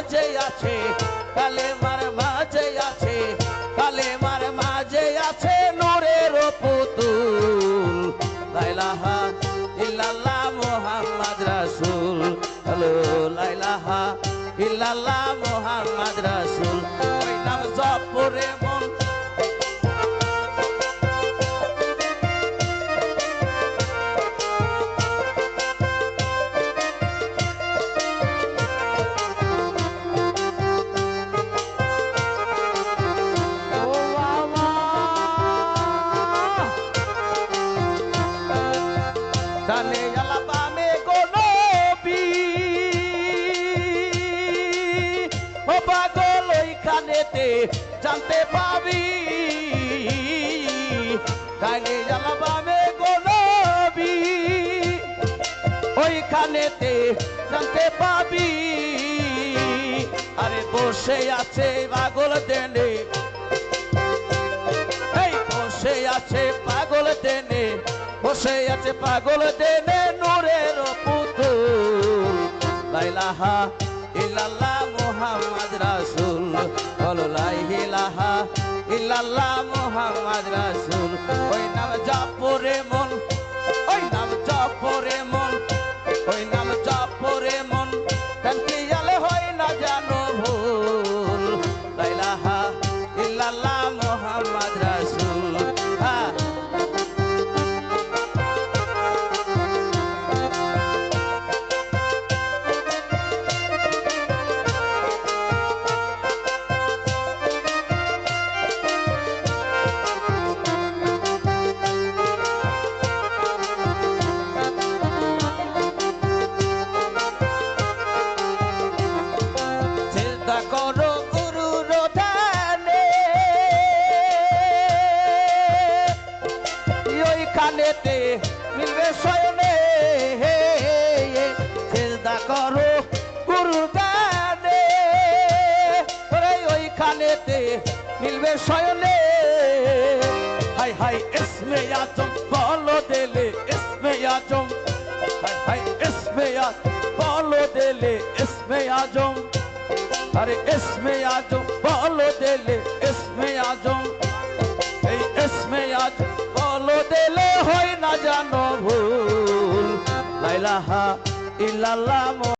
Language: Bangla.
মাঝে আছে কালে মার মাঝে আছে কালে মার মাঝে আছে নূরের পুতুল। লাইলাহা ইল্লাল্লাহ মুহাম্মদ রাসূল। হ্যালো লাইলাহা ইল্লাল্লাহ মুহাম্মদ রাসূল। বামে গোলবি ও পাগল ওইখানেতে জানতে পাবি ডানে জ্বালা বামে গোলবি ওইখানেতে জানতে পাবি আরে বসে আছে পাগল দেনে এই বসে আছে পাগল দেনে বসে আছে পাগল দেনে নূরের পুতুল। লাইলাহা ইল্লাল্লাহ মুহাম্মদ রাসূল। বলো লাইলাহা ইল্লাল্লাহ মুহাম্মদ রাসূল। শয়নে চিন্তা করো গুরু ধ্যানে ওরে ওইখানেতে মিলবে শয়নে। হাই হাই, ইসমে আজম, বলো দিলে ইসমে আজম। হাই হাই, ইসমে আজম বলো আরে ইসমে আজম, বলো দিলে ইসমে আজম। হয় না